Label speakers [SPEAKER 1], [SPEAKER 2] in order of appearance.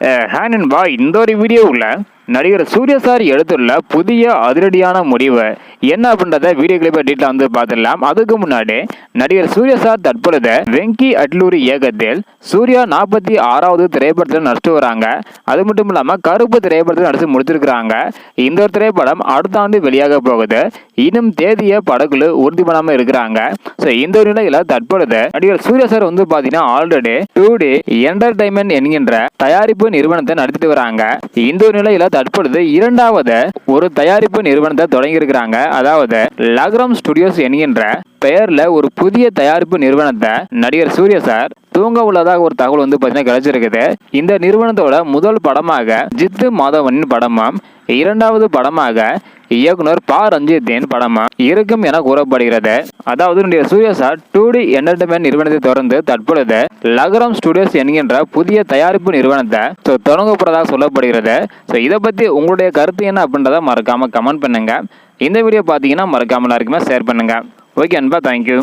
[SPEAKER 1] ஹேன் and பா இந்த ஒரு வீடியோவில் நடிகர் சூர்யா சார் எடுத்துள்ள புதிய அதிரடியான முடிவு. என்ன அப்படின்றத வீடியோ கிளிப்பை டீட்டில் வந்து பார்த்துடலாம். அதுக்கு முன்னாடி நடிகர் சூர்யா சார் தற்பொழுது வெங்கி அட்லூரி இயக்கத்தில் சூர்யா நாற்பத்தி ஆறாவது திரைப்படத்தில் நடிச்சு வராங்க. அது மட்டும் இல்லாமல் கருப்பு திரைப்படத்தில் நடித்து முடிச்சிருக்கிறாங்க. இந்த ஒரு திரைப்படம் அடுத்த ஆண்டு வெளியாக போகுது. இன்னும் தேதியை படக்குழு உறுதி பண்ணாமல் இருக்கிறாங்க. ஸோ இந்த ஒரு நிலையில் தற்பொழுது நடிகர் சூர்யா சார் வந்து பார்த்தீங்கன்னா ஆல்ரெடி டூ டே என்டர்டைன்மெண்ட் என்கின்ற தயாரிப்பு நிறுவனத்தை நடத்திட்டு வராங்க. இந்த ஒரு நிலையில் தற்பொழுது இரண்டாவது ஒரு தயாரிப்பு நிறுவனத்தை தொடங்கியிருக்கிறாங்க. அதாவது லக்ரம் ஸ்டுடியோஸ் என்கின்ற பெயர்ல ஒரு புதிய தயாரிப்பு நிறுவனத்தை நடிகர் சூர்யா சார் தூங்க உள்ளதாக ஒரு தகவல் வந்து பார்த்தீங்கன்னா கிடைச்சிருக்குது. இந்த நிறுவனத்தோட முதல் படமாக ஜித்து மாதவனின் படமும் இரண்டாவது படமாக இயக்குனர் ப. ரஞ்சித்தின் படமா இருக்கும் என கூறப்படுகிறது. அதாவது நடிகர் Suriya sir two D entertainment நிறுவனத்தை தொடர்ந்து தற்பொழுது லகரம் ஸ்டுடியோஸ் என்கின்ற புதிய தயாரிப்பு நிறுவனத்தை ஸோ தொடங்கப்படுறதாக சொல்லப்படுகிறது. ஸோ இதை பற்றி உங்களுடைய கருத்து என்ன அப்படின்றத மறக்காம கமெண்ட் பண்ணுங்க. இந்த வீடியோ பார்த்தீங்கன்னா மறக்காம எல்லாருக்குமே ஷேர் பண்ணுங்க. ஓகே அன்பா தேங்க்யூ